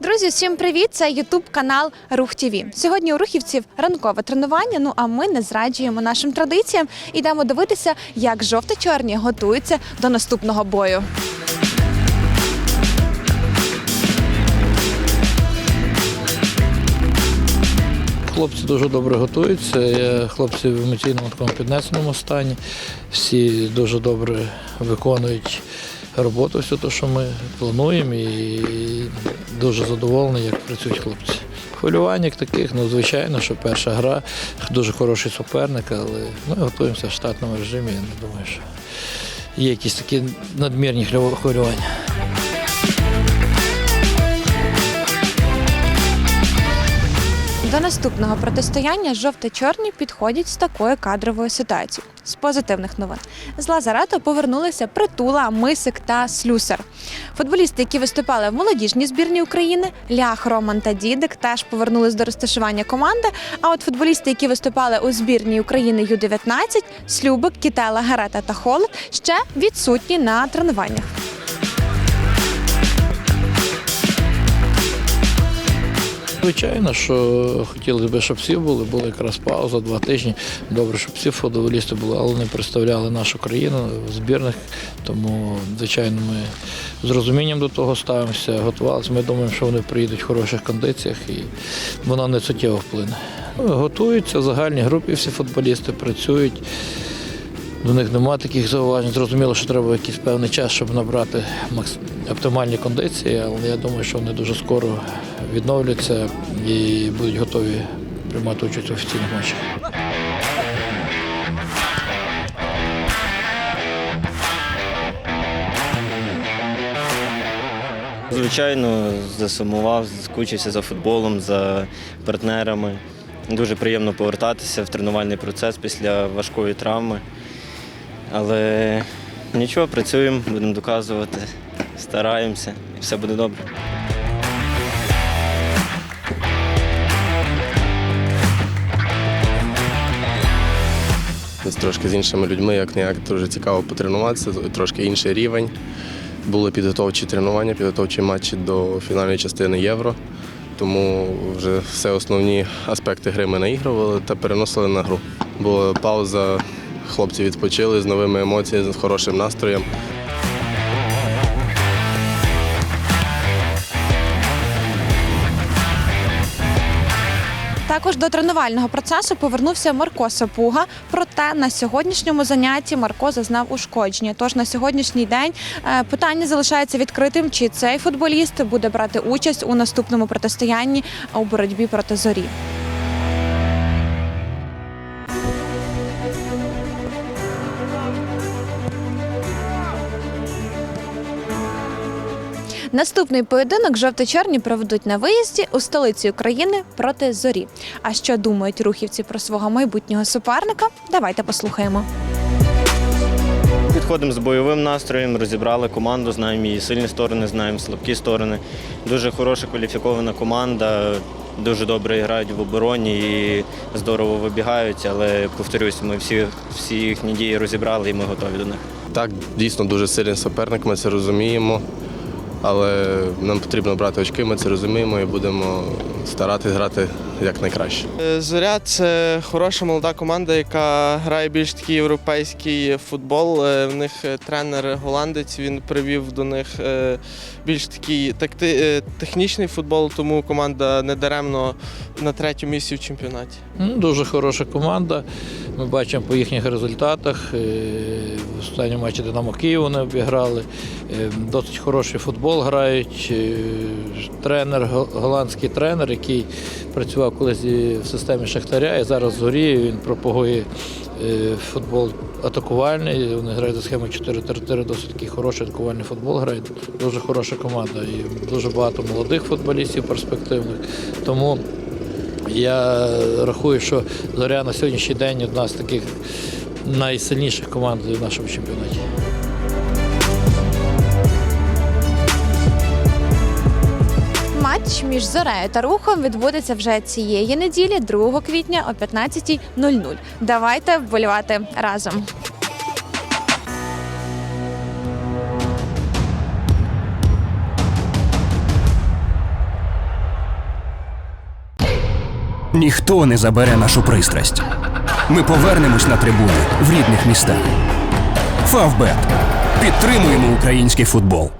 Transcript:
Друзі, всім привіт! Це Ютуб канал Рух ТІВІ. Сьогодні у рухівців ранкове тренування. Ну а ми не зраджуємо нашим традиціям. Ідемо дивитися, як жовто-чорні готуються до наступного бою. Хлопці дуже добре готуються. Хлопці в емоційному такому піднесеному стані. Всі дуже добре виконують роботу, все те, що ми плануємо, і дуже задоволений, як працюють хлопці. Хвилювання таких, ну звичайно, що перша гра, дуже хороший суперник, але ми готуємося в штатному режимі. Я не думаю, що є якісь такі надмірні хвилювання. До наступного протистояння жовто-чорні підходять з такою кадровою ситуацією. З позитивних новин з Лазарету повернулися Притула, Мисик та Слюсар. Футболісти, які виступали в молодіжній збірні України, Лях, Роман та Дідик, теж повернулись до розташування команди. А от футболісти, які виступали у збірній України Ю-19, Слюбик, Кітела, Герета та Холод, ще відсутні на тренуваннях. Звичайно, що хотілося б, щоб всі були, була якраз пауза, два тижні. Добре, щоб всі футболісти були, але не представляли нашу країну в збірних. Тому, звичайно, ми з розумінням до того ставимося, готувалися. Ми думаємо, що вони приїдуть в хороших кондиціях і воно не суттєво вплине. Ну, Готуються в загальній групі, всі футболісти працюють. До них немає таких зауважень. Зрозуміло, що треба якийсь певний час, щоб набрати оптимальні кондиції, але я думаю, що вони дуже скоро відновляться і будуть готові приймати участь в офіційних матчах. Звичайно, засумував, скучився за футболом, за партнерами. Дуже приємно повертатися в тренувальний процес після важкої травми. Але нічого, працюємо, будемо доказувати, стараємося, і все буде добре. З трошки з іншими людьми, як не як дуже цікаво потренуватися, трошки інший рівень. Були підготовчі тренування, підготовчі матчі до фінальної частини Євро. Тому вже все основні аспекти гри ми наігрували та переносили на гру. Була пауза, хлопці відпочили з новими емоціями, з хорошим настроєм. Також до тренувального процесу повернувся Марко Сапуга. Проте на сьогоднішньому занятті Марко зазнав ушкодження. Тож на сьогоднішній день е, питання залишається відкритим, чи цей футболіст буде брати участь у наступному протистоянні у боротьбі проти зорі. Наступний поєдинок жовто-чорні проведуть на виїзді у столиці України проти зорі. А що думають рухівці про свого майбутнього суперника? Давайте послухаємо. Підходимо з бойовим настроєм, розібрали команду, знаємо її сильні сторони, знаємо слабкі сторони. Дуже хороша кваліфікована команда, дуже добре грають в обороні і здорово вибігають, але повторюсь, ми всі, всі їхні дії розібрали і ми готові до них. Так, дійсно дуже сильний суперник, ми це розуміємо. Але нам потрібно брати очки, ми це розуміємо і будемо старатися грати якнайкраще. Е, Зоря це хороша молода команда, яка грає більш такий європейський футбол. Е, В них е, тренер голландець, він привів до них більш такий такти, технічний футбол, тому команда недаремно на третьому місці в чемпіонаті. Ну, Дуже хороша команда. Ми бачимо по їхніх результатах. В останньому матчі Динамо Київ вони обіграли. Досить хороший футбол грають. Е, Тренер, голландський тренер, який працював колись в системі Шахтаря, і зараз в він пропагує е, футбол атакувальний. Вони грають за схемою 4-3-3, досить такий хороший атакувальний футбол грають. Дуже хороша команда. І дуже багато молодих футболістів перспективних. Тому я рахую, що Зоря на сьогоднішній день одна з таких найсильніших команд в нашому чемпіонаті. Матч між зорею та рухом відбудеться вже цієї неділі, 2 квітня о 15.00. Давайте вболівати разом. Ніхто не забере нашу пристрасть. Ми повернемось на трибуни в рідних містах. Фавбет підтримуємо український футбол.